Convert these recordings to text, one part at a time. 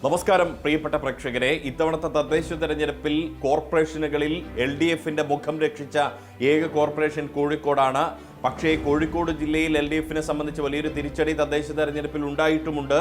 നമസ്കാരം പ്രിയപ്പെട്ട പ്രേക്ഷകരെ. ഇത്തവണത്തെ തദ്ദേശ തെരഞ്ഞെടുപ്പിൽ കോർപ്പറേഷനുകളിൽ എൽ ഡി എഫിന്റെ മുഖം രക്ഷിച്ച ഏക കോർപ്പറേഷൻ കോഴിക്കോടാണ് പക്ഷേ കോഴിക്കോട് ജില്ലയിൽ എൽ ഡി എഫിനെ സംബന്ധിച്ച് വലിയൊരു തിരിച്ചടി തദ്ദേശ തെരഞ്ഞെടുപ്പിൽ ഉണ്ടായിട്ടുമുണ്ട്.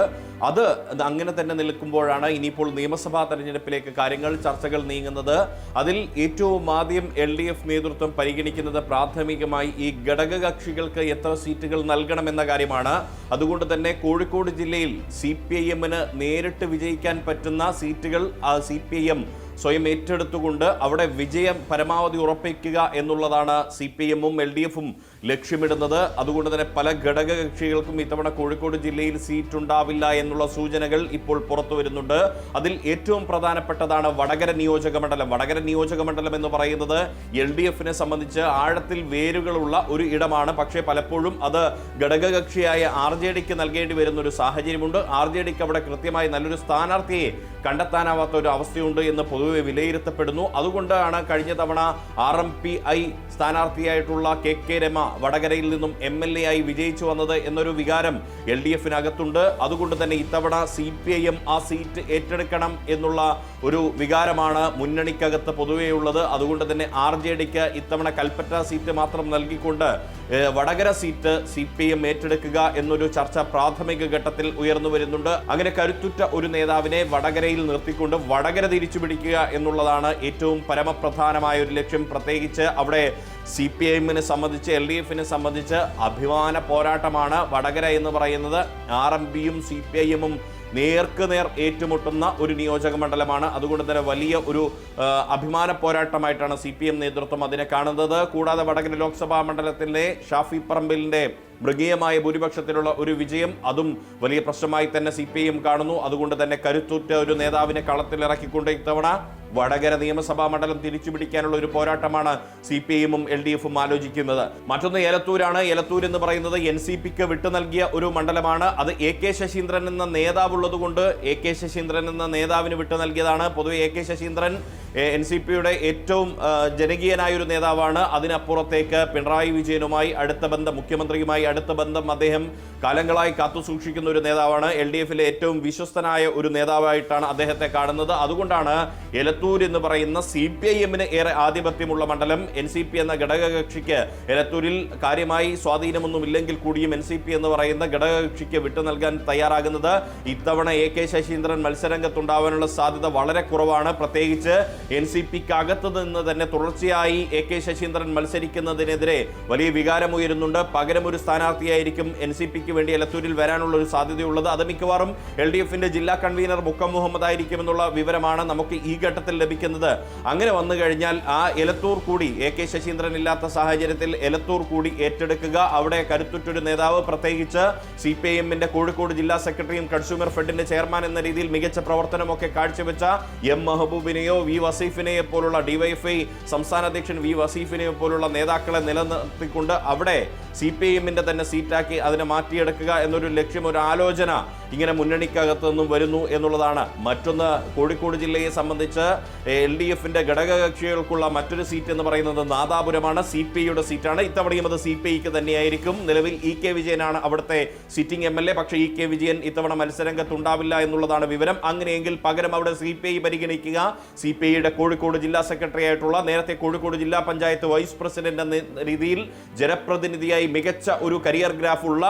അത് അങ്ങനെ തന്നെ നിൽക്കുമ്പോഴാണ് ഇനിയിപ്പോൾ നിയമസഭാ തെരഞ്ഞെടുപ്പിലേക്ക് കാര്യങ്ങൾ ചർച്ചകൾ നീങ്ങുന്നത്. അതിൽ ഏറ്റവും ആദ്യം എൽ ഡി എഫ് നേതൃത്വം പരിഗണിക്കുന്നത് പ്രാഥമികമായി ഈ ഘടകകക്ഷികൾക്ക് എത്ര സീറ്റുകൾ നൽകണമെന്ന കാര്യമാണ്. അതുകൊണ്ട് തന്നെ കോഴിക്കോട് ജില്ലയിൽ സി പി ഐ എമ്മിന് നേരിട്ട് വിജയിക്കാൻ പറ്റുന്ന സീറ്റുകൾ സി പി ഐ എം സ്വയം ഏറ്റെടുത്തുകൊണ്ട് അവിടെ വിജയം പരമാവധി ഉറപ്പിക്കുക എന്നുള്ളതാണ് സി പി എമ്മും എൽ ഡി എഫും ലക്ഷ്യമിടുന്നത്. അതുകൊണ്ട് തന്നെ പല ഘടക കക്ഷികൾക്കും ഇത്തവണ കോഴിക്കോട് ജില്ലയിൽ സീറ്റ് ഉണ്ടാവില്ല എന്നുള്ള സൂചനകൾ ഇപ്പോൾ പുറത്തു വരുന്നുണ്ട്. അതിൽ ഏറ്റവും പ്രധാനപ്പെട്ടതാണ് വടകര നിയോജക മണ്ഡലം. വടകര നിയോജക മണ്ഡലം എന്ന് പറയുന്നത് എൽ ഡി എഫിനെ സംബന്ധിച്ച് ആഴത്തിൽ വേരുകളുള്ള ഒരു ഇടമാണ്. പക്ഷേ പലപ്പോഴും അത് ഘടകകക്ഷിയായ ആർ ജെ ഡിക്ക് നൽകേണ്ടി വരുന്ന ഒരു സാഹചര്യമുണ്ട്. ആർ ജെ ഡിക്ക് അവിടെ കൃത്യമായി നല്ലൊരു സ്ഥാനാർത്ഥിയെ കണ്ടെത്താനാവാത്ത ഒരു അവസ്ഥയുണ്ട് എന്ന് പൊതുവെ വിലയിരുത്തപ്പെടുന്നു. അതുകൊണ്ടാണ് കഴിഞ്ഞ തവണ ആർ എം പി ഐ സ്ഥാനാർത്ഥിയായിട്ടുള്ള കെ കെ രമ വടകരയിൽ നിന്നും എം എൽ എ ആയി വിജയിച്ചു വന്നത് എന്നൊരു വികാരം എൽ ഡി എഫിനകത്തുണ്ട്. അതുകൊണ്ട് തന്നെ ഇത്തവണ സി പി ഐ എം ആ സീറ്റ് ഏറ്റെടുക്കണം എന്നുള്ള ഒരു വികാരമാണ് മുന്നണിക്കകത്ത് പൊതുവെയുള്ളത് അതുകൊണ്ട് തന്നെ ആർ ജെ ഡിക്ക് ഇത്തവണ കൽപ്പറ്റ സീറ്റ് മാത്രം നൽകിക്കൊണ്ട് Vadakara seat C P M ഏറ്റെടുക്കുക എന്നൊരു ചർച്ച പ്രാഥമിക ഘട്ടത്തിൽ ഉയർന്നു വരുന്നുണ്ട്. അങ്ങനെ കരുത്തുറ്റ ഒരു നേതാവിനെ വടകരയിൽ നിർത്തിക്കൊണ്ട് വടകര തിരിച്ചു പിടിക്കുക എന്നുള്ളതാണ് ഏറ്റവും പരമപ്രധാനമായ ഒരു ലക്ഷ്യം. പ്രത്യേകിച്ച് അവിടെ സി പി എമ്മിനെ സംബന്ധിച്ച് എൽ ഡി എഫിനെ സംബന്ധിച്ച് അഭിമാന പോരാട്ടമാണ് വടകര എന്ന് പറയുന്നത്. ആർ എം പിയും സി പി ഐ എമ്മും നേർക്ക് നേർ ഏറ്റുമുട്ടുന്ന ഒരു നിയോജക മണ്ഡലമാണ്. അതുകൊണ്ട് തന്നെ വലിയ ഒരു അഭിമാന പോരാട്ടമായിട്ടാണ് സി പി എം നേതൃത്വം അതിനെ കാണുന്നത്. കൂടാതെ വടകര ലോക്സഭാ മണ്ഡലത്തിലെ ഷാഫി പറമ്പിലിന്റെ മൃഗീയമായ ഭൂരിപക്ഷത്തിലുള്ള ഒരു വിജയം അതും വലിയ പ്രശ്നമായി തന്നെ സി കാണുന്നു. അതുകൊണ്ട് തന്നെ കരുത്തുറ്റ ഒരു നേതാവിനെ കളത്തിലിറക്കിക്കൊണ്ട് ഇത്തവണ വടകര നിയമസഭാ മണ്ഡലം തിരിച്ചു പിടിക്കാനുള്ള ഒരു പോരാട്ടമാണ് സി പി ഐയും എൽ ഡി എഫും ആലോചിക്കുന്നത്. മറ്റൊന്ന് ഏലത്തൂരാണ്. ഏലത്തൂർ എന്ന് പറയുന്നത് എൻ സി പിക്ക് വിട്ടു നൽകിയ ഒരു മണ്ഡലമാണ്. അത് എ കെ ശശീന്ദ്രൻ എന്ന നേതാവുള്ളത് കൊണ്ട് എ കെ ശശീന്ദ്രൻ എന്ന നേതാവിന് വിട്ടു നൽകിയതാണ്. പൊതുവെ A K Saseendran N C പിയുടെ ഏറ്റവും ജനകീയനായ ഒരു നേതാവാണ്. അതിനപ്പുറത്തേക്ക് പിണറായി വിജയനുമായി അടുത്ത ബന്ധം മുഖ്യമന്ത്രിയുമായി അടുത്ത ബന്ധം അദ്ദേഹം കാലങ്ങളായി കാത്തു സൂക്ഷിക്കുന്ന ഒരു നേതാവാണ്. എൽ ഡി എഫിലെ ഏറ്റവും വിശ്വസ്തനായ ഒരു നേതാവായിട്ടാണ് അദ്ദേഹത്തെ കാണുന്നത്. അതുകൊണ്ടാണ് എലത്തൂർ എന്ന് പറയുന്ന സി പി ഐ എമ്മിന് ഏറെ ആധിപത്യമുള്ള മണ്ഡലം എൻ സി പി എന്ന ഘടകകക്ഷിക്ക് എലത്തൂരിൽ കാര്യമായി സ്വാധീനമൊന്നും ഇല്ലെങ്കിൽ കൂടിയും എൻ സി പി എന്ന് പറയുന്ന ഘടകകക്ഷിക്ക് വിട്ടു നൽകാൻ തയ്യാറാകുന്നത് ഇത്തവണ എ കെ ശശീന്ദ്രൻ മത്സരരംഗത്തുണ്ടാവാനുള്ള സാധ്യത വളരെ കുറവാണ്. പ്രത്യേകിച്ച് എൻ സി പിക്ക് അകത്ത് നിന്ന് തന്നെ തുടർച്ചയായി എ കെ ശശീന്ദ്രൻ മത്സരിക്കുന്നതിനെതിരെ വലിയ വികാരമുയരുന്നുണ്ട്. പകരം ഒരു സ്ഥാനാർത്ഥിയായിരിക്കും എൻ സി പിക്ക് വേണ്ടി എലത്തൂരിൽ വരാനുള്ള ഒരു സാധ്യതയുള്ളത്. അത് മിക്കവാറും എൽ ഡി എഫിന്റെ ജില്ലാ കൺവീനർ മുക്കം മുഹമ്മദ് ആയിരിക്കുമെന്നുള്ള വിവരമാണ് നമുക്ക് ഈ ഘട്ടത്തിൽ ലഭിക്കുന്നത്. അങ്ങനെ വന്നു കഴിഞ്ഞാൽ ആ എലത്തൂർ കൂടി എ കെ ശശീന്ദ്രൻ ഇല്ലാത്ത സാഹചര്യത്തിൽ എലത്തൂർ കൂടി ഏറ്റെടുക്കുക. അവിടെ കരുത്തുറ്റൊരു നേതാവ് പ്രത്യേകിച്ച് സി പി ഐ എമ്മിന്റെ കോഴിക്കോട് ജില്ലാ സെക്രട്ടറിയും കൺസ്യൂമർ ഫെഡിന്റെ ചെയർമാൻ എന്ന രീതിയിൽ മികച്ച പ്രവർത്തനമൊക്കെ കാഴ്ചവെച്ച എം മെഹബൂബിനെയോ വി വസീഫിനെയോ പോലുള്ള ഡിവൈഎഫ്ഐ സംസ്ഥാന അധ്യക്ഷൻ വി വസീഫിനെയോ പോലുള്ള നേതാക്കളെ നിലനിർത്തിക്കൊണ്ട് അവിടെ സി പി ഐ എമ്മിന്റെ തന്നെ സീറ്റാക്കി അതിനെ മാറ്റിയെടുക്കുക എന്നൊരു ലക്ഷ്യം ഒരു ആലോചന ഇങ്ങനെ മുന്നണിക്കകത്ത് നിന്നും വരുന്നു എന്നുള്ളതാണ്. മറ്റൊന്ന് കോഴിക്കോട് ജില്ലയെ സംബന്ധിച്ച് എൽ ഡി എഫിന്റെ ഘടകകക്ഷികൾക്കുള്ള മറ്റൊരു സീറ്റ് എന്ന് പറയുന്നത് നാദാപുരമാണ്. സി പി ഐയുടെ സീറ്റാണ്. ഇത്തവണയും അത് സി പി ഐക്ക് തന്നെയായിരിക്കും. നിലവിൽ ഇ കെ വിജയനാണ് അവിടുത്തെ സിറ്റിംഗ് എം എൽ എ. പക്ഷേ ഇ കെ വിജയൻ ഇത്തവണ മത്സരരംഗത്തുണ്ടാവില്ല എന്നുള്ളതാണ് വിവരം. അങ്ങനെയെങ്കിൽ പകരം അവിടെ സി പി ഐ പരിഗണിക്കുക. സി പി ഐയുടെ കോഴിക്കോട് ജില്ലാ സെക്രട്ടറി ആയിട്ടുള്ള നേരത്തെ കോഴിക്കോട് ജില്ലാ പഞ്ചായത്ത് വൈസ് പ്രസിഡന്റ് എന്ന രീതിയിൽ ജനപ്രതിനിധിയായി മികച്ച ഒരു കരിയർ ഗ്രാഫുള്ള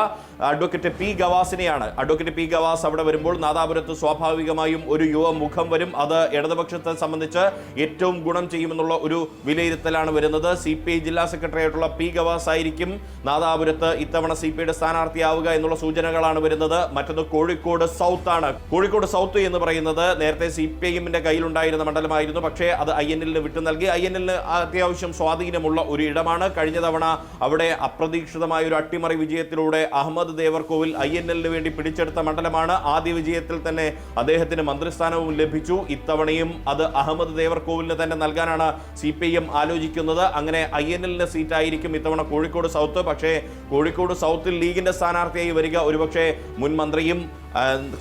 അഡ്വക്കേറ്റ് പി ഗവാസിനെയാണ്. അഡ്വക്കേറ്റ് പി ഗവാസ് അവിടെ വരുമ്പോൾ നാദാപുരത്ത് സ്വാഭാവികമായും ഒരു യുവ മുഖം വരും. അത് ഇടതുപക്ഷത്തെ സംബന്ധിച്ച് ഏറ്റവും ഗുണം ചെയ്യുമെന്നുള്ള ഒരു വിലയിരുത്തലാണ് വരുന്നത്. സി പി ഐ ജില്ലാ സെക്രട്ടറി ആയിട്ടുള്ള പി ഗവാസ് ആയിരിക്കും നാദാപുരത്ത് ഇത്തവണ സി പി ഐയുടെ സ്ഥാനാർത്ഥിയാവുക എന്നുള്ള സൂചനകളാണ് വരുന്നത്. മറ്റൊന്ന് കോഴിക്കോട് സൗത്ത് ആണ്. കോഴിക്കോട് സൗത്ത് എന്ന് പറയുന്നത് നേരത്തെ സി പി എമ്മിന്റെ കയ്യിലുണ്ടായിരുന്ന മണ്ഡലമായിരുന്നു. പക്ഷേ അത് ഐ എൻ എല്ലിന് വിട്ടു നൽകി. ഐ എൻ എല്ലിന് അത്യാവശ്യം സ്വാധീനമുള്ള ഒരു ഇടമാണ്. കഴിഞ്ഞ തവണ അവിടെ അപ്രതീക്ഷിതമായ ഒരു അട്ടിമറി വിജയത്തിലൂടെ അഹമ്മദ് ദേവർകോവിൽ ഐ എൻ എല്ലിന് വേണ്ടി പിടിച്ചെടുത്ത മണ്ഡലമാണ്. ആദ്യ വിജയത്തിൽ തന്നെ അദ്ദേഹത്തിന് മന്ത്രിസ്ഥാനവും ലഭിച്ചു. ഇത്തവണയും അത് അഹമ്മദ് ദേവർകോവിലിന് തന്നെ നൽകാനാണ് സി പി എം ആലോചിക്കുന്നത്. അങ്ങനെ ഐ എൻ എല്ലിന്റെ സീറ്റായിരിക്കും ഇത്തവണ കോഴിക്കോട് സൗത്ത്. പക്ഷേ കോഴിക്കോട് സൗത്തിൽ ലീഗിന്റെ സ്ഥാനാർത്ഥിയായി വരിക ഒരുപക്ഷെ മുൻ മന്ത്രിയും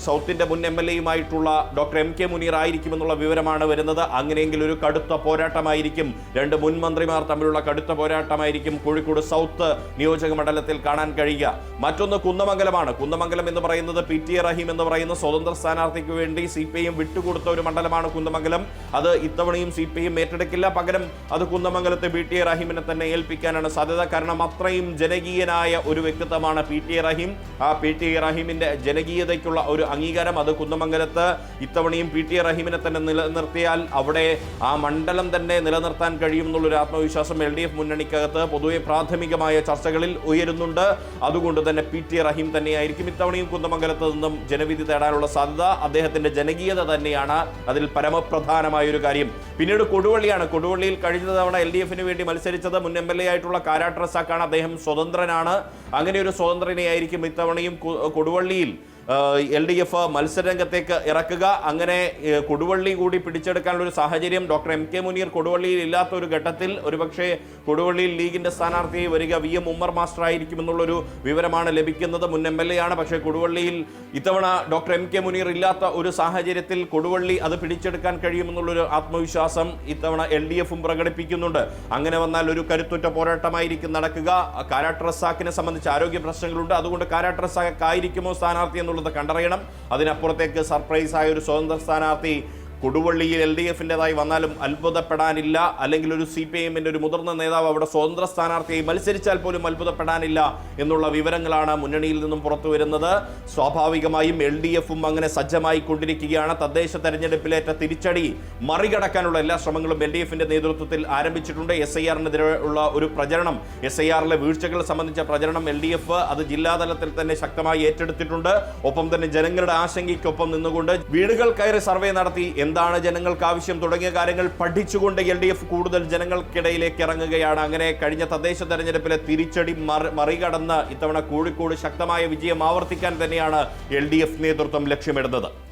സൗത്തിന്റെ മുൻ എം എൽ എയുമായിട്ടുള്ള ഡോക്ടർ എം കെ മുനീർ ആയിരിക്കുമെന്നുള്ള വിവരമാണ് വരുന്നത്. അങ്ങനെയെങ്കിൽ ഒരു കടുത്ത പോരാട്ടമായിരിക്കും. രണ്ട് മുൻ മന്ത്രിമാർ തമ്മിലുള്ള കടുത്ത പോരാട്ടമായിരിക്കും കോഴിക്കോട് സൗത്ത് നിയോജക മണ്ഡലത്തിൽ കാണാൻ കഴിയുക. മറ്റൊന്ന് കുന്നമംഗലമാണ്. കുന്നമംഗലം എന്ന് പറയുന്നത് പി ടി റഹീം എന്ന് പറയുന്ന സ്വതന്ത്ര സ്ഥാനാർത്ഥിക്ക് വേണ്ടി സി പി ഐ വിട്ടുകൊടുത്ത ഒരു മണ്ഡലമാണ് കുന്ദമംഗലം അത് ഇത്തവണയും സി പി ഐ ഏറ്റെടുക്കില്ല. പകരം അത് കുന്ദമംഗലത്തെ പി ടി എ റഹീമിനെ തന്നെ ഏൽപ്പിക്കാനാണ് സാധ്യത. കാരണം അത്രയും ജനകീയനായ ഒരു വ്യക്തിത്വമാണ് പി ടി എ റഹീം. ആ പി ടി എ റഹീമിന്റെ ജനകീയതയ്ക്കുള്ള ഒരു അംഗീകാരം അത് കുന്ദമംഗലത്ത് ഇത്തവണയും പി ടി എ റഹീമിനെ തന്നെ നിലനിർത്തിയാൽ അവിടെ ആ മണ്ഡലം തന്നെ നിലനിർത്താൻ കഴിയും എന്നുള്ളൊരു ആത്മവിശ്വാസം എൽ ഡി എഫ് മുന്നണിക്കകത്ത് പൊതുവെ പ്രാഥമികമായ ചർച്ചകളിൽ ഉയരുന്നുണ്ട്. അതുകൊണ്ട് തന്നെ പി ടി റഹീം തന്നെയായിരിക്കും ഇത്തവണയും കുന്നമംഗലത്ത് നിന്നും ജനവിധി തേടാനുള്ള സാധ്യത അദ്ദേഹത്തിന്റെ ജനകീയത തന്നെയാണ്. അതിൽ പരമപ്രധാനമായ ഒരു കാര്യം. പിന്നീട് കൊടുവള്ളിയാണ്. കൊടുവള്ളിയിൽ കഴിഞ്ഞ തവണ എൽ ഡി എഫിന് വേണ്ടി മത്സരിച്ചത് മുൻ എം എൽ എ ആയിട്ടുള്ള കാരാട്ട് റസാക്കാണ്. അദ്ദേഹം സ്വതന്ത്രനാണ്. അങ്ങനെ ഒരു സ്വതന്ത്രനെയായിരിക്കും ഇത്തവണയും കൊടുവള്ളിയിൽ. എൽ ഡി എഫ് മത്സരരംഗത്തേക്ക് ഇറക്കുക. അങ്ങനെ കൊടുവള്ളി കൂടി പിടിച്ചെടുക്കാനുള്ള ഒരു സാഹചര്യം ഡോക്ടർ എം കെ മുനീർ കൊടുവള്ളിയിൽ ഇല്ലാത്ത ഒരു ഘട്ടത്തിൽ ഒരുപക്ഷെ കൊടുവള്ളിയിൽ ലീഗിന്റെ സ്ഥാനാർത്ഥിയായി വരിക വി എം ഉമ്മർ മാസ്റ്റർ ആയിരിക്കും എന്നുള്ളൊരു വിവരമാണ് ലഭിക്കുന്നത്. മുൻ എം എൽ എ ആണ്. പക്ഷേ കൊടുവള്ളിയിൽ ഇത്തവണ ഡോക്ടർ എം കെ മുനീർ ഇല്ലാത്ത ഒരു സാഹചര്യത്തിൽ കൊടുവള്ളി അത് പിടിച്ചെടുക്കാൻ കഴിയുമെന്നുള്ളൊരു ആത്മവിശ്വാസം ഇത്തവണ എൽ ഡി എഫും പ്രകടിപ്പിക്കുന്നുണ്ട്. അങ്ങനെ വന്നാൽ ഒരു കരുത്തുറ്റ പോരാട്ടമായിരിക്കും നടക്കുക. കാരാട്ട് റസാക്കിനെ സംബന്ധിച്ച് ആരോഗ്യ പ്രശ്നങ്ങളുണ്ട്. അതുകൊണ്ട് കാരാട്ട് റസാക്ക് ആയിരിക്കുമോ സ്ഥാനാർത്ഥി എന്നുള്ളത് കണ്ടറിയണം. അതിനപ്പുറത്തേക്ക് സർപ്രൈസ് ആയ ഒരു സ്വതന്ത്ര സ്ഥാനാർത്ഥി കൊടുവള്ളിയിൽ എൽ ഡി എഫിന്റെതായി വന്നാലും അത്ഭുതപ്പെടാനില്ല. അല്ലെങ്കിൽ ഒരു സി പി എമ്മിന്റെ ഒരു മുതിർന്ന നേതാവ് അവിടെ സ്വതന്ത്ര സ്ഥാനാർത്ഥിയായി മത്സരിച്ചാൽ പോലും അത്ഭുതപ്പെടാനില്ല എന്നുള്ള വിവരങ്ങളാണ് മുന്നണിയിൽ നിന്നും പുറത്തു വരുന്നത്. സ്വാഭാവികമായും എൽ ഡി എഫും അങ്ങനെ സജ്ജമായി കൊണ്ടിരിക്കുകയാണ് തദ്ദേശ തെരഞ്ഞെടുപ്പിലേറ്റ തിരിച്ചടി മറികടക്കാനുള്ള എല്ലാ ശ്രമങ്ങളും എൽ ഡി എഫിന്റെ നേതൃത്വത്തിൽ ആരംഭിച്ചിട്ടുണ്ട്. എസ് ഐ ആറിനെതിരെ ഉള്ള ഒരു പ്രചരണം എസ് ഐ ആറിലെ വീഴ്ചകൾ സംബന്ധിച്ച പ്രചരണം എൽ ഡി എഫ് അത് ജില്ലാതലത്തിൽ തന്നെ ശക്തമായി ഏറ്റെടുത്തിട്ടുണ്ട്. ഒപ്പം തന്നെ ജനങ്ങളുടെ ആശങ്കയ്ക്കൊപ്പം നിന്നുകൊണ്ട് വീടുകൾ കയറി സർവേ നടത്തി എന്താണ് ജനങ്ങൾക്ക് ആവശ്യം? തുടങ്ങിയ കാര്യങ്ങൾ പഠിച്ചുകൊണ്ട് എൽ ഡി എഫ് കൂടുതൽ ജനങ്ങൾക്കിടയിലേക്ക് ഇറങ്ങുകയാണ്. അങ്ങനെ കഴിഞ്ഞ തദ്ദേശ തെരഞ്ഞെടുപ്പിലെ തിരിച്ചടി മറി- മറികടന്ന് ഇത്തവണ കോഴിക്കോട് ശക്തമായ വിജയം ആവർത്തിക്കാൻ തന്നെയാണ് എൽ നേതൃത്വം ലക്ഷ്യമിടുന്നത്.